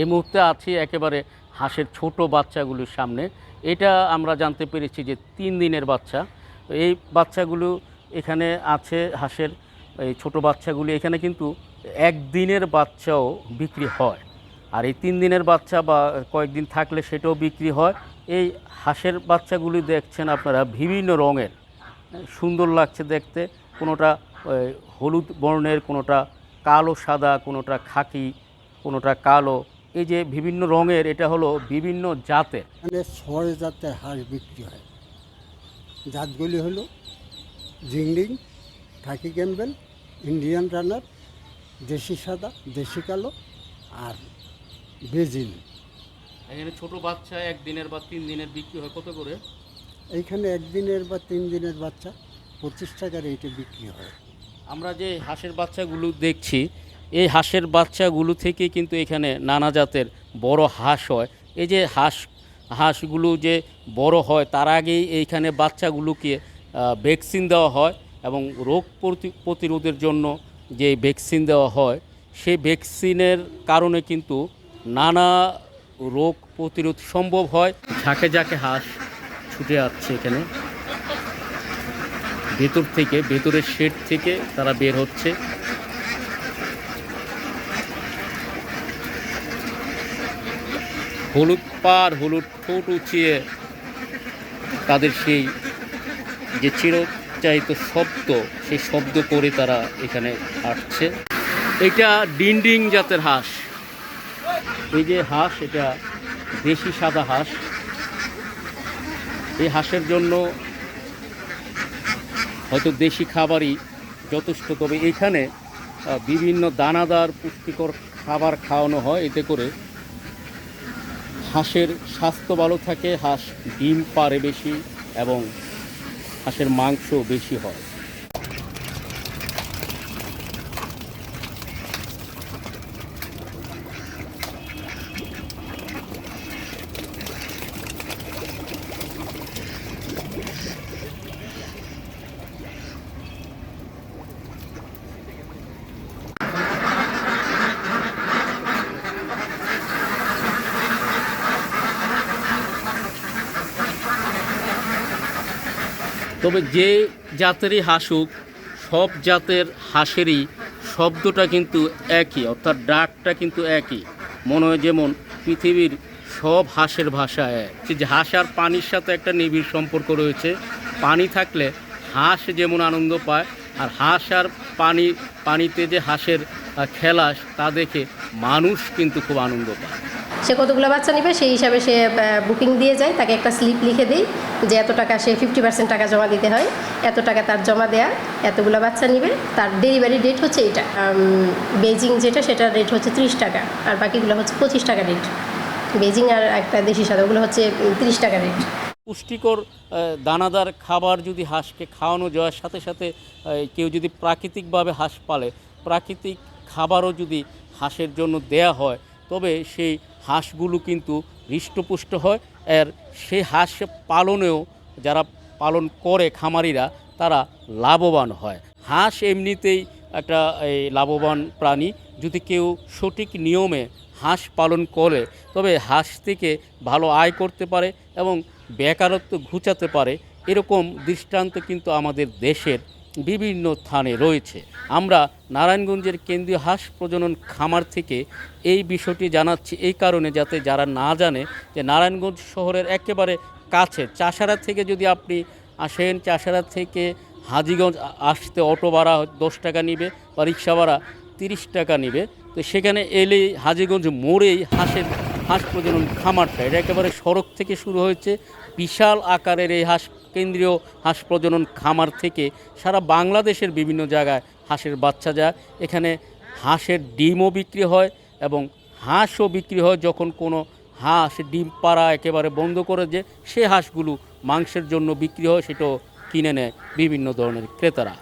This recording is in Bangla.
এই মুহূর্তে আছি একেবারে হাঁসের ছোট বাচ্চাগুলোর সামনে। এটা আমরা জানতে পেরেছি যে তিন দিনের বাচ্চা। এই বাচ্চাগুলো এখানে আছে, হাঁসের এই ছোট বাচ্চাগুলি। এখানে কিন্তু একদিনের বাচ্চাও বিক্রি হয়। আর এই তিন দিনের বাচ্চা বা কয়েকদিন থাকলে সেটাও বিক্রি হয়। এই হাঁসের বাচ্চাগুলি দেখছেন আপনারা, বিভিন্ন রঙের। সুন্দর লাগছে দেখতে। কোনোটা হলুদ বর্ণের, কোনোটা কালো, সাদা, কোনোটা খাকি। কোনোটা কালো। এই যে বিভিন্ন রঙের এটা হলো বিভিন্ন জাতের। মানে ছয় জাতের হাঁস বিক্রি হয়। জাতগুলি হলো জিংলিং খাকি ক্যাম্বেল ইন্ডিয়ান রানার দেশি সাদা দেশি কালো আর বেজিল এখানে ছোট বাচ্চা একদিনের বা তিন দিনের বিক্রি হয় কত করে? এইখানে একদিনের বা তিন দিনের বাচ্চা পঁচিশ টাকা রেটে বিক্রি হয়। আমরা যে হাঁসের বাচ্চাগুলো দেখছি এই হাঁসের বাচ্চাগুলো থেকে কিন্তু এখানে নানা জাতের বড় হাঁস হয়। এই যে হাঁস, হাঁসগুলো যে বড় হয়, তার আগেই এইখানে বাচ্চাগুলোকে ভ্যাকসিন দেওয়া হয় এবং রোগ প্রতি- প্রতিরোধের জন্য যে ভ্যাকসিন দেওয়া হয়, সেই ভ্যাকসিনের কারণে কিন্তু নানা রোগ প্রতিরোধ সম্ভব হয়। ঝাঁকে ঝাঁকে হাঁস ছুটে আসছে এখানে। ভেতর থেকে, ভেতরের শেড থেকে তারা বের হচ্ছে। হলুদ পার, হলুদ ঠোঁট উঁচিয়ে তাদের সেই যে চিরচাহিত শব্দ, সেই শব্দ করে তারা এখানে আসছে এটা ডিন্ডিং জাতের হাঁস। এই যে হাঁস, এটা দেশি সাদা হাঁস। এই হাঁসের জন্য হয়তো দেশি খাবারই যথেষ্ট, তবে এখানে বিভিন্ন দানাদার পুষ্টিকর খাবার খাওয়ানো হয়। এতে করে হাঁসের স্বাস্থ্য ভালো থাকে হাঁস ডিম পারে বেশি এবং হাঁসের মাংস বেশি হয়। তবে যে জাতেরই হাঁসুক সব জাতের হাঁসেরই শব্দটা কিন্তু একই, অর্থাৎ ডাকটা কিন্তু একই। মনে হয় যেমন পৃথিবীর সব হাঁসের ভাষা এক। যে হাঁস আর পানির সাথে একটা নিবিড় সম্পর্ক রয়েছে, পানি থাকলে হাঁস যেমন আনন্দ পায়, আর হাঁস আর পানি, পানিতে যে হাঁসের খেলা তা দেখে মানুষ কিন্তু খুব আনন্দ পায়। সে কতগুলো বাচ্চা নেবে, সেই হিসাবে সে বুকিং দিয়ে যায়। তাকে একটা স্লিপ লিখে দিই যে এত টাকা সে ফিফটি পার্সেন্ট টাকা জমা দিতে হয়, এত টাকা তার জমা দেয়া, এতগুলো বাচ্চা নেবে, তার ডেলিভারি ডেট হচ্ছে এটা বেজিং যেটা সেটার রেট হচ্ছে ত্রিশ টাকা, আর বাকিগুলো হচ্ছে পঁচিশ টাকা রেট বেজিং আর একটা দেশি সাদা ওগুলো হচ্ছে তিরিশ টাকা রেট পুষ্টিকর দানাদার খাবার যদি হাঁসকে খাওয়ানো যায়, সাথে সাথে কেউ যদি প্রাকৃতিকভাবে হাঁস পালে, প্রাকৃতিক খাবারও যদি হাঁসের জন্য দেয়া হয় তবে সেই হাঁসগুলো কিন্তু হৃষ্টপুষ্ট হয়। এর সেই হাঁস পালনেও যারা পালন করে খামারিরা, তারা লাভবান হয়। হাঁস এমনিতেই একটা এই লাভবান প্রাণী। যদি কেউ সঠিক নিয়মে হাঁস পালন করে, তবে হাঁস থেকে ভালো আয় করতে পারে এবং বেকারত্ব ঘুচাতে পারে। এরকম দৃষ্টান্ত কিন্তু আমাদের দেশের বিভিন্ন স্থানে রয়েছে। আমরা নারায়ণগঞ্জের কেন্দ্রীয় হাঁস প্রজনন খামার থেকে এই বিষয়টি জানাচ্ছি এই কারণে যাতে যারা না জানে যে নারায়ণগঞ্জ শহরের একেবারে কাছে, চাষারা থেকে যদি আপনি আসেন, চাষারা থেকে হাজিগঞ্জ আসতে অটো ভাড়া দশ টাকা নিবে বা রিক্সা ভাড়া তিরিশ টাকা নিবে, তো সেখানে এলেই হাজিগঞ্জ মোড়েই হাঁসের হাঁস প্রজনন খামারটা, এটা একেবারে সড়ক থেকে শুরু হয়েছে, বিশাল আকারের এই হাঁস, কেন্দ্রীয় হাঁস প্রজনন খামার থেকে সারা বাংলাদেশের বিভিন্ন জায়গায় হাঁসের বাচ্চা যায়। এখানে হাঁসের ডিমও বিক্রি হয় এবং হাঁসও বিক্রি হয় যখন কোনো হাঁস ডিম পাড়া একেবারে বন্ধ করে যে সে হাঁসগুলো মাংসের জন্য বিক্রি হয়, সেটাও কিনে নেয় বিভিন্ন ধরনের ক্রেতারা।